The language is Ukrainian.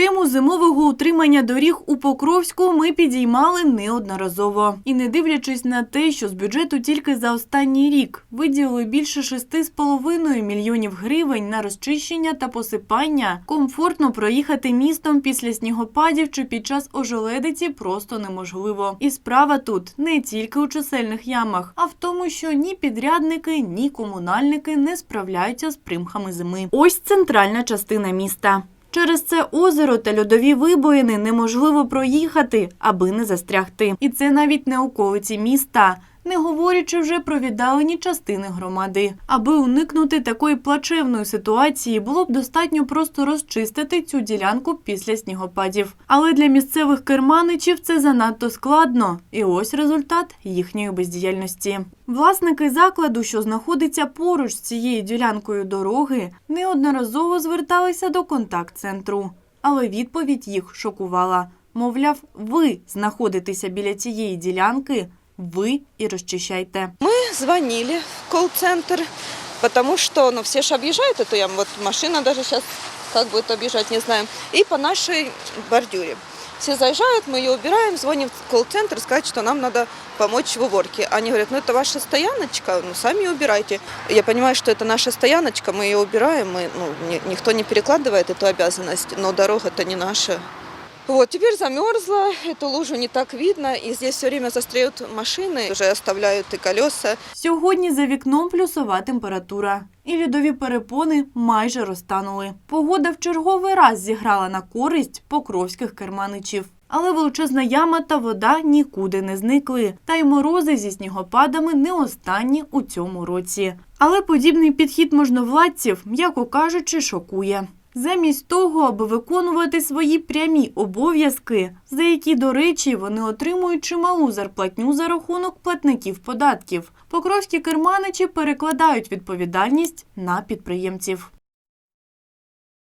Тему зимового утримання доріг у Покровську ми підіймали неодноразово. І не дивлячись на те, що з бюджету тільки за останній рік виділили більше 6,5 мільйонів гривень на розчищення та посипання, комфортно проїхати містом після снігопадів чи під час ожеледиці просто неможливо. І справа тут не тільки у чисельних ямах, а в тому, що ні підрядники, ні комунальники не справляються з примхами зими. Ось центральна частина міста. Через це озеро та льодові вибоїни неможливо проїхати, аби не застрягти. І це навіть не околиці міста. Не говорячи вже про віддалені частини громади. Аби уникнути такої плачевної ситуації, було б достатньо просто розчистити цю ділянку після снігопадів. Але для місцевих керманичів це занадто складно. І ось результат їхньої бездіяльності. Власники закладу, що знаходиться поруч з цією ділянкою дороги, неодноразово зверталися до контакт-центру. Але відповідь їх шокувала. Мовляв, ви знаходитеся біля цієї ділянки, ви і розчищайте. звонили в колл-центр, потому что, ну, все же объезжают эту яму, вот машина даже сейчас как будет объезжать, не знаем, и по нашей бордюре. Все заезжают, мы ее убираем, звоним в колл-центр, сказать, что нам надо помочь в уборке. Они говорят, ну это ваша стояночка, ну сами убирайте. Я понимаю, что это наша стояночка, мы ее убираем, мы, ну, ни- никто не перекладывает эту обязанность, но дорога это не наша. Вот, теперь замерзла, эту лужу не так видно, и здесь все время застряют машины, уже оставляют и колеса, Сьогодні за вікном плюсова температура. І льодові перепони майже розтанули. Погода в черговий раз зіграла на користь покровських керманичів. Але величезна яма та вода нікуди не зникли. Та й морози зі снігопадами не останні у цьому році. Але подібний підхід можновладців, м'яко кажучи, шокує. Замість того, аби виконувати свої прямі обов'язки, за які, до речі, вони отримують чималу зарплатню за рахунок платників податків, покровські керманичі перекладають відповідальність на підприємців.